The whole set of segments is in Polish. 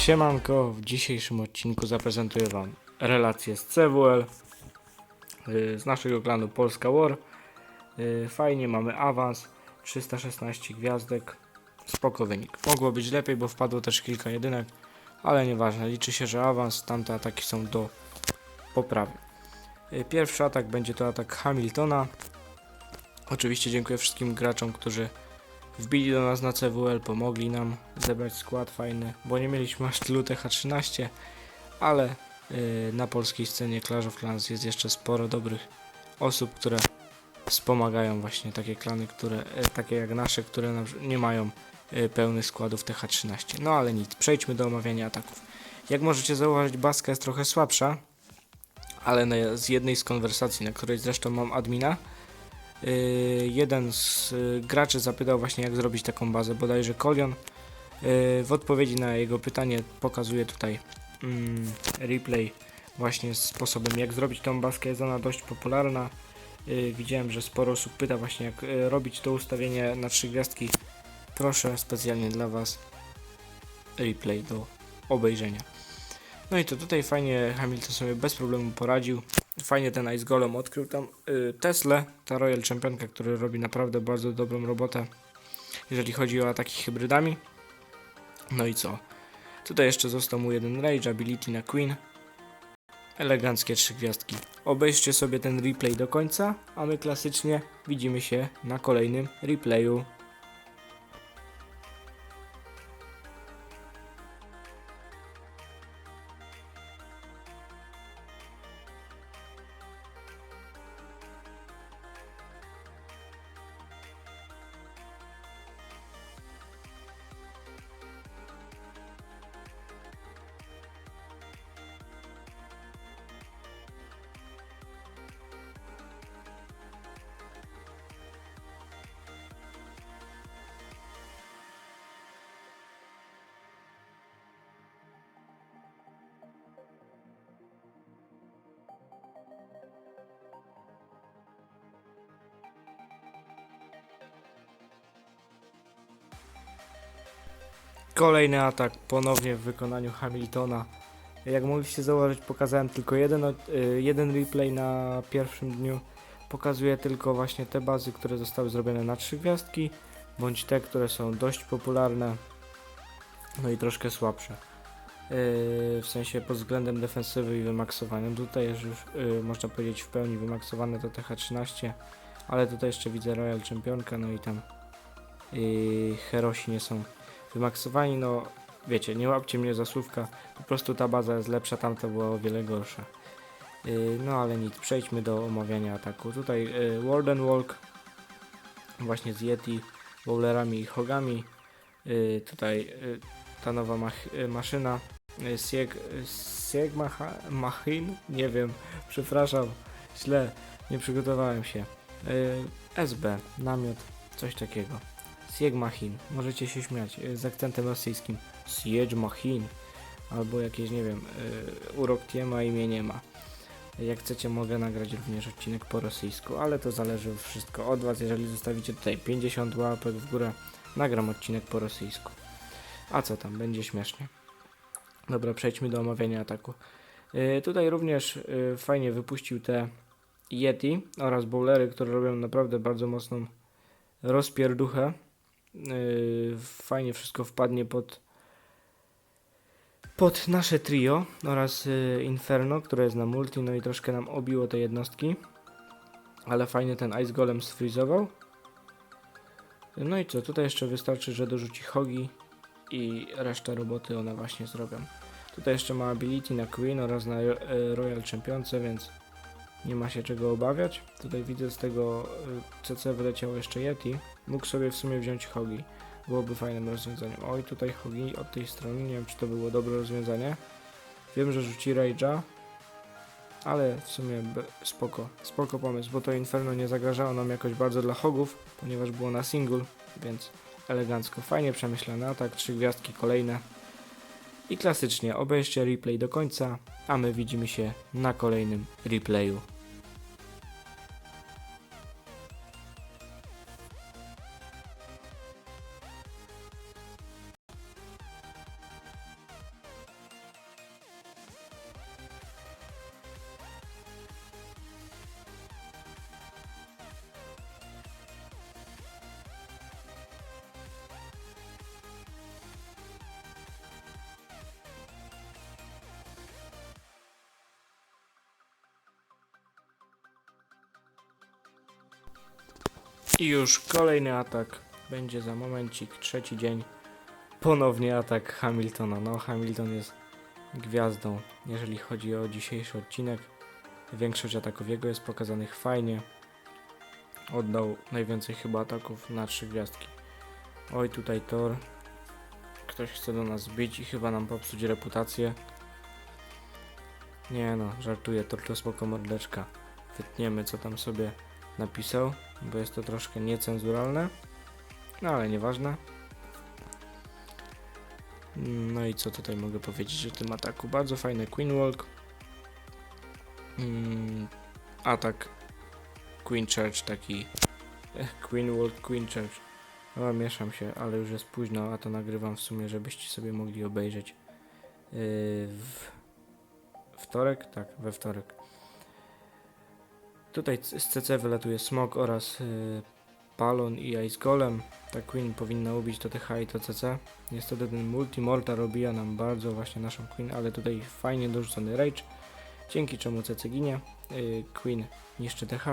Siemanko, w dzisiejszym odcinku zaprezentuję Wam relację z CWL, y, z naszego klanu Polska War. Y, Fajnie, mamy awans, 316 gwiazdek, spoko wynik. Mogło być lepiej, bo wpadło też kilka jedynek, ale nieważne, liczy się, że awans, tamte ataki są do poprawy. Y, Pierwszy atak będzie to atak Hamiltona. Oczywiście dziękuję wszystkim graczom, którzy wbili do nas na CWL, pomogli nam zebrać skład fajny, bo nie mieliśmy aż tylu TH13, ale y, na polskiej scenie Clash of Clans jest jeszcze sporo dobrych osób, które wspomagają właśnie takie klany, które, y, takie jak nasze, które nie mają y, pełnych składów TH13. No ale nic, przejdźmy do omawiania ataków. Jak możecie zauważyć, Baska jest trochę słabsza, ale z jednej z konwersacji, na której zresztą mam admina, Yy, jeden z y, graczy zapytał właśnie jak zrobić taką bazę, bodajże Kolion. Yy, w odpowiedzi na jego pytanie pokazuje tutaj mm, replay właśnie sposobem jak zrobić tą baskę, jest ona dość popularna. Widziałem, że sporo osób pyta właśnie jak y, robić to ustawienie na trzy gwiazdki. Proszę specjalnie dla Was replay do obejrzenia. No i to tutaj fajnie Hamilton sobie bez problemu poradził. Fajnie ten Ice Golem odkrył tam y, Tesla, ta Royal Championka, który robi naprawdę bardzo dobrą robotę, jeżeli chodzi o ataki hybrydami. No i co? Tutaj jeszcze został mu jeden Rage, Ability na Queen. Eleganckie trzy gwiazdki. Obejrzcie sobie ten replay do końca, a my klasycznie widzimy się na kolejnym replayu. Kolejny atak ponownie w wykonaniu Hamiltona. Jak mogliście zauważyć, pokazałem tylko jeden, y, jeden replay na pierwszym dniu. Pokazuje tylko właśnie te bazy, które zostały zrobione na trzy gwiazdki, bądź te, które są dość popularne, no i troszkę słabsze. Yy, w sensie pod względem defensywy i wymaksowania. Tutaj już yy, można powiedzieć w pełni wymaksowane to TH13, ale tutaj jeszcze widzę Royal Championka, no i tam yy, Herosi nie są wymaksowani, no wiecie, nie łapcie mnie za słówka, po prostu ta baza jest lepsza, tamta była o wiele gorsza. Yy, no ale nic, przejdźmy do omawiania ataku. Tutaj yy, Warden Walk, właśnie z Yeti, bowlerami i hogami. Yy, tutaj ta nowa mach- maszyna, Sieg, Sieg Macha- Machin, nie wiem, przepraszam, źle, nie przygotowałem się. SB, namiot, coś takiego. Sieg Machin, możecie się śmiać, yy, z akcentem rosyjskim. Sieg Machin, albo jakieś, nie wiem, yy, urok Tiema imię nie ma. Jak chcecie, mogę nagrać również odcinek po rosyjsku, ale to zależy wszystko od Was. Jeżeli zostawicie tutaj 50 łapek w górę, nagram odcinek po rosyjsku. A co tam, będzie śmiesznie. Dobra, przejdźmy do omawiania ataku. Yy, tutaj również fajnie wypuścił te Yeti oraz bowlery, które robią naprawdę bardzo mocną rozpierduchę. Yy, fajnie wszystko wpadnie pod pod nasze trio oraz y, Inferno, które jest na multi, no i troszkę nam obiło te jednostki. Ale fajnie ten Ice Golem sfrizował. No i co, tutaj jeszcze wystarczy, że dorzuci Hogi i resztę roboty one właśnie zrobią. Tutaj jeszcze ma ability na Queen oraz na y, Royal Championce, więc nie ma się czego obawiać. Tutaj widzę z tego y, CC wyleciało jeszcze Yeti. Mógł sobie w sumie wziąć Hogi byłoby fajnym rozwiązaniem. Oj, tutaj Hogi od tej strony, nie wiem czy to było dobre rozwiązanie. Wiem, że rzuci Rage'a, ale w sumie spoko, spoko pomysł, bo to Inferno nie zagrażało nam jakoś bardzo dla Hogów, ponieważ było na single, więc elegancko, fajnie przemyślany atak, trzy gwiazdki kolejne. I klasycznie obejrzcie replay do końca, a my widzimy się na kolejnym replayu. I już kolejny atak. Będzie za momencik, trzeci dzień. Ponownie atak Hamiltona. No, Hamilton jest gwiazdą, jeżeli chodzi o dzisiejszy odcinek. Większość ataków jego jest pokazanych fajnie. Oddał najwięcej chyba ataków na trzy gwiazdki. Oj, tutaj Tor. Ktoś chce do nas bić i chyba nam popsuć reputację. Nie no, żartuję, Tor to spoko mordeczka. Wytniemy co tam sobie napisał, bo jest to troszkę niecenzuralne. No ale nieważne. No i co tutaj mogę powiedzieć o tym ataku? Bardzo fajny Queen Walk. Mm, atak Queen Church taki. eh, Queen Walk, Queen Church. No, mieszam się, ale już jest późno, a to nagrywam w sumie, żebyście sobie mogli obejrzeć yy, w wtorek? Tak, we wtorek. Tutaj z CC wylatuje Smok oraz yy, Palon i Ice Golem. Ta Queen powinna ubić to TH i to CC. Niestety ten Multimorta robija nam bardzo właśnie naszą Queen, ale tutaj fajnie dorzucony Rage, dzięki czemu CC ginie. Yy, Queen niszczy TH.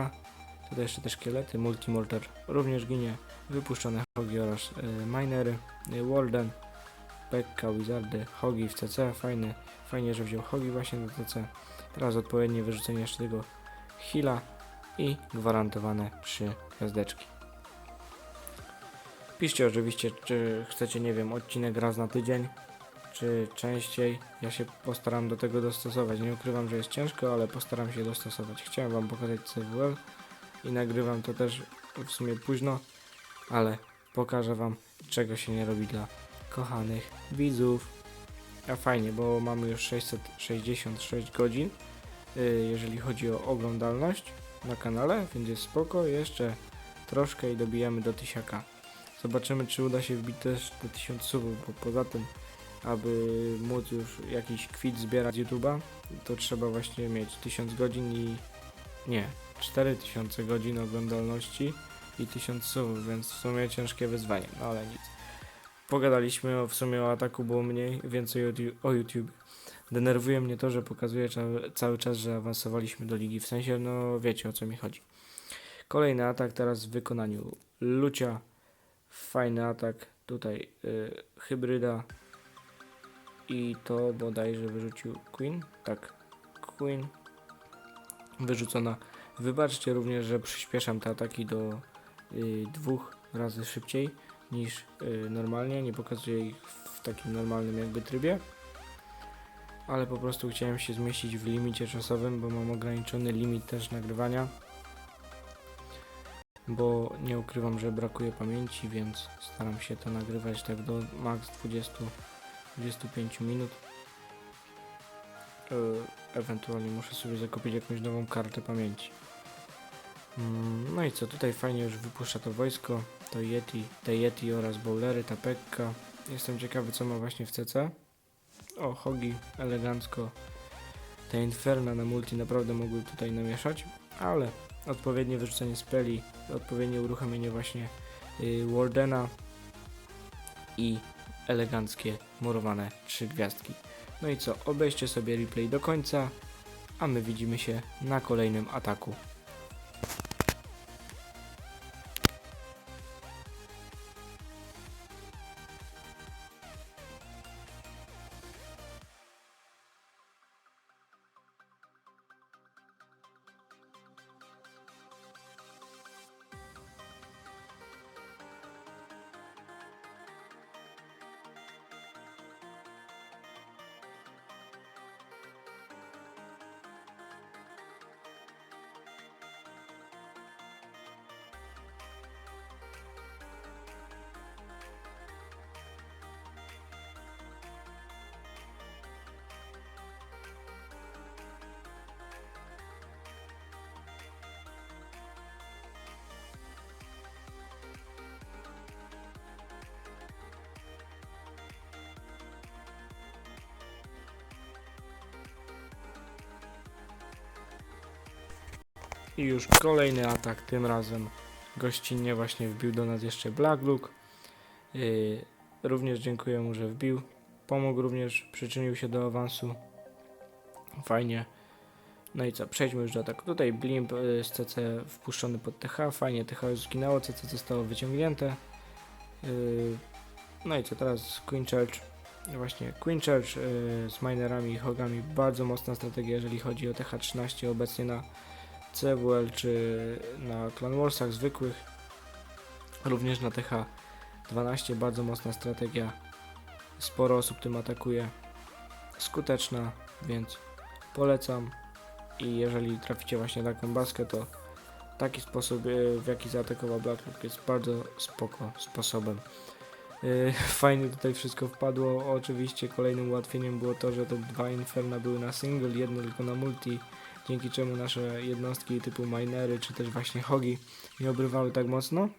Tutaj jeszcze te szkielety, Multimortar również ginie. Wypuszczone Hogi oraz yy, Minery. Yy, Warden, Pekka, Wizardy, Hogi w CC. Fajny, fajnie, że wziął Hogi właśnie do CC. Teraz odpowiednie wyrzucenie jeszcze tego Hila i gwarantowane 3 gwiazdeczki. Piszcie oczywiście, czy chcecie, nie wiem, odcinek raz na tydzień, czy częściej. Ja się postaram do tego dostosować. Nie ukrywam, że jest ciężko, ale postaram się dostosować. Chciałem Wam pokazać CWL i nagrywam to też w sumie późno, ale pokażę Wam, czego się nie robi dla kochanych widzów. A fajnie, bo mamy już 666 godzin, jeżeli chodzi o oglądalność na kanale, więc jest spoko. Jeszcze troszkę i dobijamy do tysiaka. Zobaczymy, czy uda się wbić też do 1000 subów, bo poza tym, aby móc już jakiś kwit zbierać z YouTube'a, to trzeba właśnie mieć 1000 godzin i nie, 4000 godzin oglądalności i 1000 subów, więc w sumie ciężkie wyzwanie, no ale nic. Pogadaliśmy w sumie o ataku było mniej, więcej o, o YouTube. Denerwuje mnie to, że pokazuje cały czas, że awansowaliśmy do ligi, w sensie, no wiecie o co mi chodzi. Kolejny atak teraz w wykonaniu Lucia. Fajny atak. Tutaj y, hybryda. I to bodajże wyrzucił Queen. Tak, Queen. Wyrzucona. Wybaczcie również, że przyspieszam te ataki do y, dwóch razy szybciej niż y, normalnie. Nie pokazuję ich w takim normalnym jakby trybie. Ale po prostu chciałem się zmieścić w limicie czasowym, bo mam ograniczony limit też nagrywania bo nie ukrywam, że brakuje pamięci, więc staram się to nagrywać tak do max 20-25 minut. E, Ewentualnie muszę sobie zakupić jakąś nową kartę pamięci. Mm, No i co, tutaj fajnie już wypuszcza to wojsko, to Yeti, te Yeti oraz Bowlery, ta Pekka. Jestem ciekawy co ma właśnie w CC. O, Hogi, elegancko. Te Inferna na multi naprawdę mogły tutaj namieszać, ale odpowiednie wyrzucenie speli, odpowiednie uruchomienie właśnie y, Wardena i eleganckie murowane trzy gwiazdki. No i co, obejrzcie sobie replay do końca, a my widzimy się na kolejnym ataku. I już kolejny atak, tym razem gościnnie właśnie wbił do nas jeszcze Black Look. Yy, również dziękuję mu, że wbił. Pomógł również, przyczynił się do awansu. Fajnie. No i co, przejdźmy już do ataku. Tutaj Blimp y, z CC wpuszczony pod TH, fajnie TH już zginęło, CC zostało wyciągnięte. Y, No i co, teraz Queen Church. Właśnie Queen Church y, z minerami i hogami, bardzo mocna strategia, jeżeli chodzi o TH13 obecnie na CWL czy na Clan Warsach zwykłych. Również na TH12 bardzo mocna strategia. Sporo osób tym atakuje. Skuteczna, więc polecam. I jeżeli traficie właśnie taką baskę, to taki sposób, y, w jaki zaatakował Blackrock jest bardzo spoko sposobem. Y, Fajnie tutaj wszystko wpadło. Oczywiście kolejnym ułatwieniem było to, że te dwa Inferna były na single, jedno tylko na multi, dzięki czemu nasze jednostki typu minery czy też właśnie hogi nie obrywały tak mocno.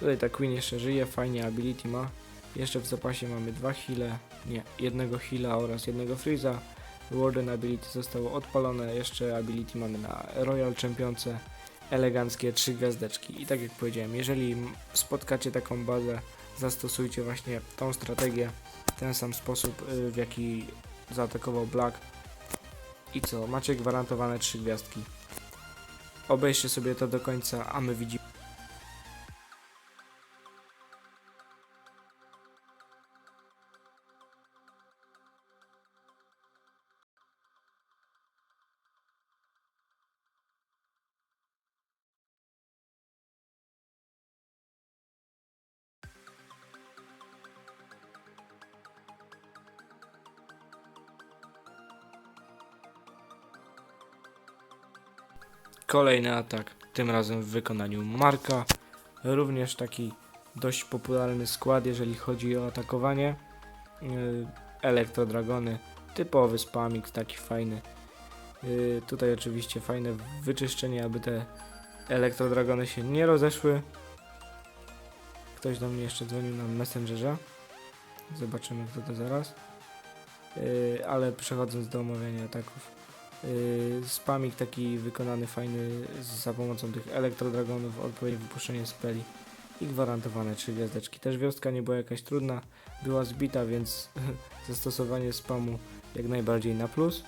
Tutaj ta Queen jeszcze żyje, fajnie ability ma. Jeszcze w zapasie mamy dwa heale, nie, jednego heala oraz jednego freeza. Warden ability zostało odpalone, jeszcze ability mamy na Royal Championce, eleganckie trzy gwiazdeczki. I tak jak powiedziałem, jeżeli spotkacie taką bazę, zastosujcie właśnie tą strategię, ten sam sposób, y, w jaki zaatakował Black. I co, macie gwarantowane trzy gwiazdki. Obejrzcie sobie to do końca, a my widzimy. Kolejny atak, tym razem w wykonaniu Marka. Również taki dość popularny skład, jeżeli chodzi o atakowanie. Yy, Elektrodragony, typowy spamik, taki fajny. Yy, Tutaj oczywiście fajne wyczyszczenie, aby te elektrodragony się nie rozeszły. Ktoś do mnie jeszcze dzwonił na Messengerze. Zobaczymy kto to zaraz. Yy, Ale przechodząc do omawiania ataków. Yy, spamik taki wykonany fajny za pomocą tych elektrodragonów, odpowiednie wypuszczenie speli i gwarantowane trzy gwiazdeczki. Też wiostka nie była jakaś trudna, była zbita, więc zastosowanie spamu jak najbardziej na plus.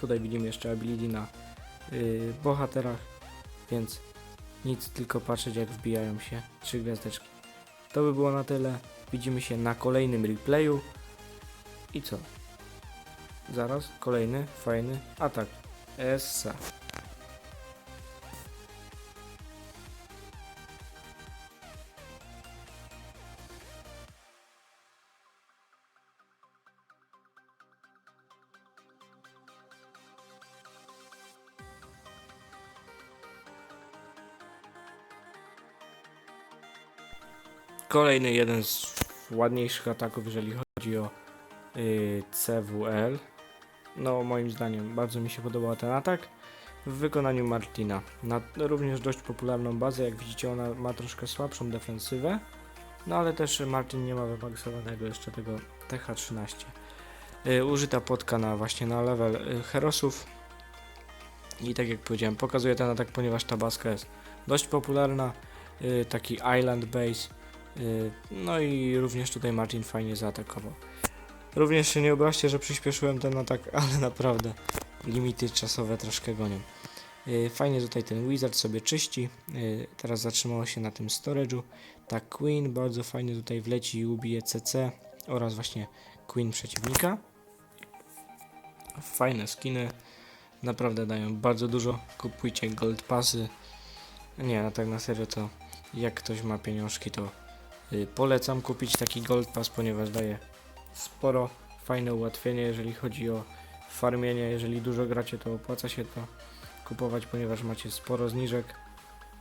Tutaj widzimy jeszcze ability na yy, bohaterach, więc nic, tylko patrzeć jak wbijają się trzy gwiazdeczki. To by było na tyle. Widzimy się na kolejnym replayu. I co? Zaraz, kolejny, fajny atak. Essa. Kolejny jeden z ładniejszych ataków, jeżeli chodzi o yy, CWL. No, moim zdaniem bardzo mi się podobał ten atak w wykonaniu Martina. Na również dość popularną bazę, jak widzicie, ona ma troszkę słabszą defensywę, no ale też Martin nie ma wymaksowanego jeszcze tego TH13. Yy, użyta podka na właśnie na level yy, Herosów. I tak jak powiedziałem, pokazuję ten atak, ponieważ ta baska jest dość popularna. Yy, taki Island Base. No i również tutaj Martin fajnie zaatakował. Również się nie obraźcie, że przyspieszyłem ten atak, ale naprawdę limity czasowe troszkę gonią. Yy, Fajnie tutaj ten Wizard sobie czyści. Yy, Teraz zatrzymało się na tym storage'u. Ta Queen bardzo fajnie tutaj wleci i ubije CC oraz właśnie Queen przeciwnika. Fajne skiny. Naprawdę dają bardzo dużo. Kupujcie gold passy. Nie, a tak na serio to jak ktoś ma pieniążki to yy, polecam kupić taki gold pass, ponieważ daje sporo fajne ułatwienie, jeżeli chodzi o farmienie. Jeżeli dużo gracie, to opłaca się to kupować, ponieważ macie sporo zniżek.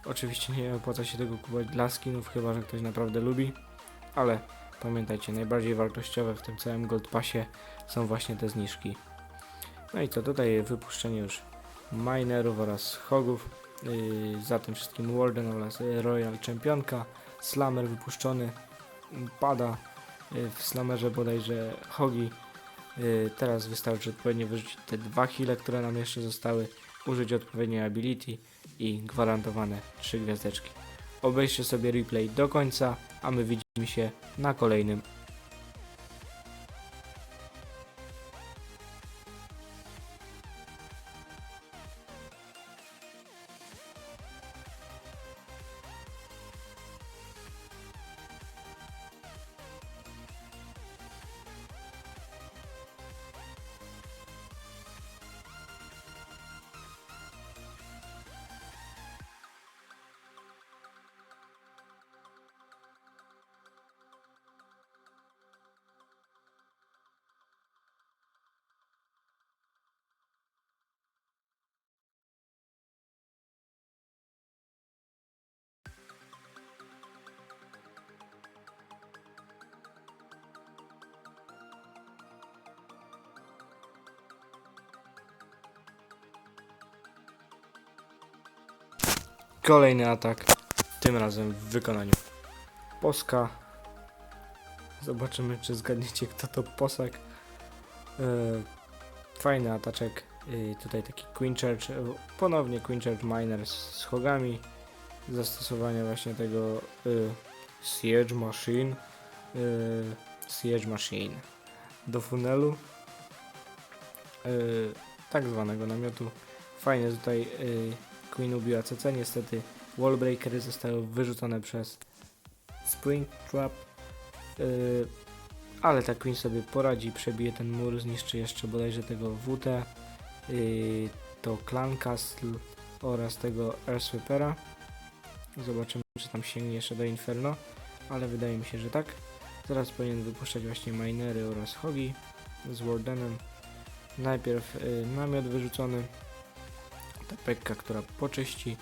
Oczywiście nie opłaca się tego kupować dla skinów, chyba że ktoś naprawdę lubi, ale pamiętajcie, najbardziej wartościowe w tym całym Gold Passie są właśnie te zniżki. No i co, tutaj wypuszczenie już minerów oraz hogów, yy, za tym wszystkim Warden oraz Royal Championka, Slammer wypuszczony, pada w Slammerze bodajże hogi. Yy, teraz wystarczy odpowiednio wyrzucić te dwa heale, które nam jeszcze zostały, użyć odpowiedniej ability i gwarantowane trzy gwiazdeczki. Obejrzcie sobie replay do końca, a my widzimy się na kolejnym Kolejny atak, tym razem w wykonaniu Poska. Zobaczymy, czy zgadniecie, kto to Posek. Yy, fajny ataczek. Yy, tutaj taki Queen Church, yy, ponownie Queen Church Miner z, hogami. Zastosowanie właśnie tego yy, Siege Machine. Yy, Siege Machine do funelu. Yy, tak zwanego namiotu. Fajnie tutaj yy, Queen ubiła CC, niestety wallbreakery zostały wyrzucone przez Spring Trap, yy, ale ta Queen sobie poradzi, przebije ten mur, zniszczy jeszcze bodajże tego WT, yy, to Clan Castle oraz tego Earthsweepera. Zobaczymy, czy tam sięgnie jeszcze do Inferno, ale wydaje mi się, że tak. Zaraz powinien wypuszczać właśnie minery oraz hogi z Wardenem. Najpierw y, namiot wyrzucony, ta pekka, która poczyści,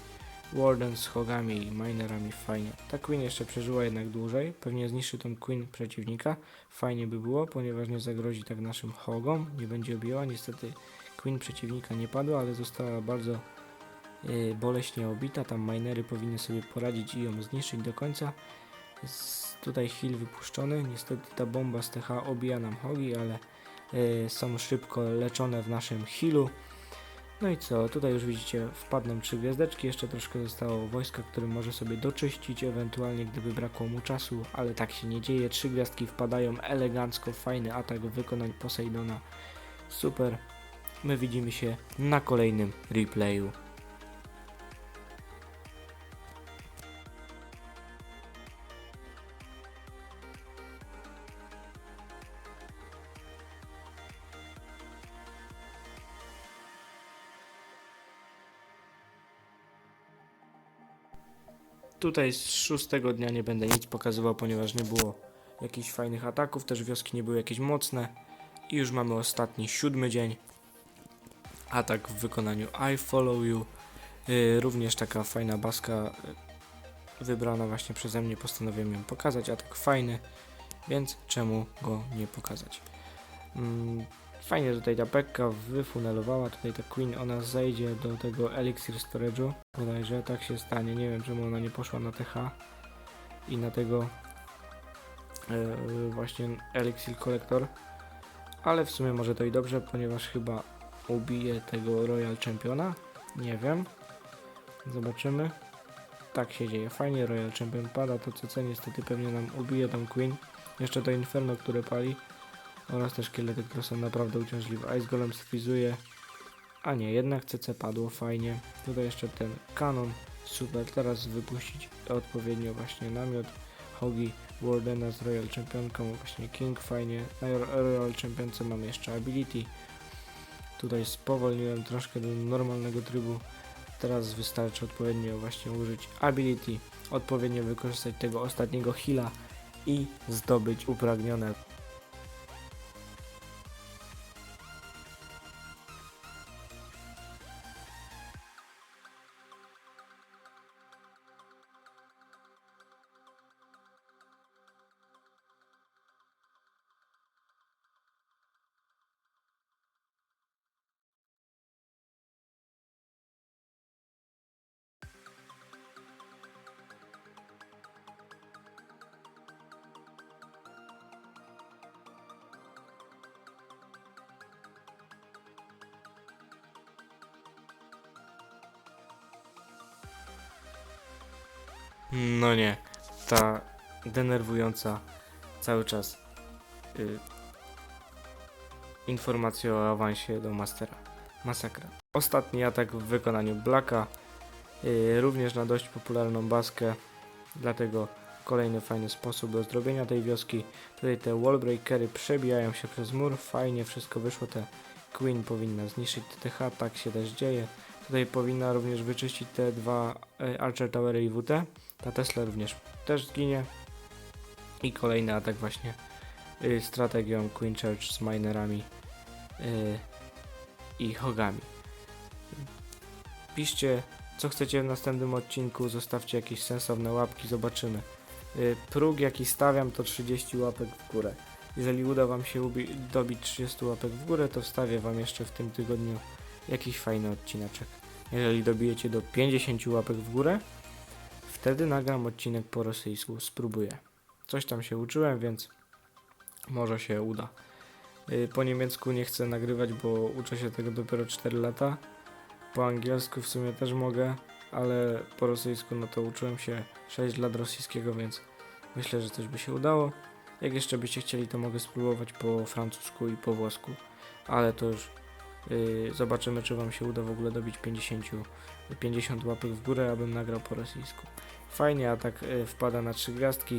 Warden z hogami i minerami fajnie. Ta queen jeszcze przeżyła jednak dłużej, pewnie zniszczy tą queen przeciwnika. Fajnie by było, ponieważ nie zagrozi tak naszym hogom, nie będzie objęła. Niestety queen przeciwnika nie padła, ale została bardzo y, boleśnie obita. Tam minery powinny sobie poradzić i ją zniszczyć do końca. Jest tutaj heal wypuszczony. Niestety ta bomba z TH obija nam hogi, ale y, są szybko leczone w naszym healu. No i co, tutaj już widzicie, wpadną trzy gwiazdeczki, jeszcze troszkę zostało wojska, które może sobie doczyścić, ewentualnie gdyby brakło mu czasu, ale tak się nie dzieje, trzy gwiazdki wpadają elegancko, fajny atak wykonań Poseidona, super. My widzimy się na kolejnym replayu. Tutaj z szóstego dnia nie będę nic pokazywał, ponieważ nie było jakichś fajnych ataków, też wioski nie były jakieś mocne. I już mamy ostatni, siódmy dzień. Atak w wykonaniu I Follow You. Yy, również taka fajna baska yy, wybrana właśnie przeze mnie, postanowiłem ją pokazać. Atak fajny, więc czemu go nie pokazać? Mm, fajnie tutaj ta Pekka wyfunelowała, tutaj ta Queen, ona zejdzie do tego Elixir Storage'u. Bodajże tak się stanie, nie wiem czemu ona nie poszła na TH i na tego yy, właśnie Elixir Collector. Ale w sumie może to i dobrze, ponieważ chyba ubije tego Royal Championa. Nie wiem. Zobaczymy. Tak się dzieje. Fajnie Royal Champion pada, to CC niestety pewnie nam ubije tą Queen. Jeszcze to Inferno, które pali. Oraz te szkielety, które są naprawdę uciążliwe. Ice Golem sfizuje. A nie, jednak CC padło, fajnie. Tutaj jeszcze ten kanon, super. Teraz wypuścić odpowiednio właśnie namiot, hogi, Wardena z Royal Championką, właśnie King, fajnie. Na Ro- Royal Championce mamy jeszcze ability. Tutaj spowolniłem troszkę do normalnego trybu. Teraz wystarczy odpowiednio właśnie użyć ability, odpowiednio wykorzystać tego ostatniego heala i zdobyć upragnione No nie, ta denerwująca cały czas y, informacja o awansie do Mastera. Masakra. Ostatni atak w wykonaniu Blacka, y, również na dość popularną baskę, dlatego kolejny fajny sposób do zrobienia tej wioski. Tutaj te wallbreakery przebijają się przez mur, fajnie wszystko wyszło, te Queen powinna zniszczyć TTH, tak się też dzieje. Tutaj powinna również wyczyścić te dwa y, Archer Towery i WT. Ta Tesla również też zginie. I kolejny atak właśnie y, strategią Queen Church z minerami y, i hogami. Piszcie co chcecie w następnym odcinku, zostawcie jakieś sensowne łapki, zobaczymy. Y, próg jaki stawiam to 30 łapek w górę. Jeżeli uda Wam się dobić 30 łapek w górę, to wstawię Wam jeszcze w tym tygodniu jakiś fajny odcineczek. Jeżeli dobijecie do 50 łapek w górę, wtedy nagram odcinek po rosyjsku. Spróbuję. Coś tam się uczyłem, więc może się uda. Y, Po niemiecku nie chcę nagrywać, bo uczę się tego dopiero 4 lata. Po angielsku w sumie też mogę, ale po rosyjsku no to uczyłem się 6 lat rosyjskiego, więc myślę, że coś by się udało. Jak jeszcze byście chcieli, to mogę spróbować po francusku i po włosku, ale to już zobaczymy, czy Wam się uda w ogóle dobić 50, 50 łapek w górę, abym nagrał po rosyjsku. Fajnie, a tak yy, wpada na trzy gwiazdki.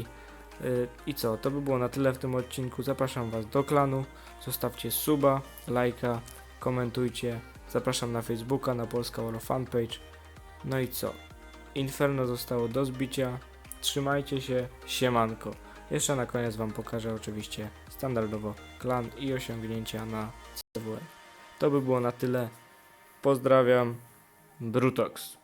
Yy, I co, to by było na tyle w tym odcinku. Zapraszam Was do klanu, zostawcie suba, lajka, komentujcie. Zapraszam na Facebooka, na Polska War fanpage. No i co? Inferno zostało do zbicia. Trzymajcie się, siemanko. Jeszcze na koniec Wam pokażę oczywiście standardowo klan i osiągnięcia na CWL. To by było na tyle. Pozdrawiam. Brutox.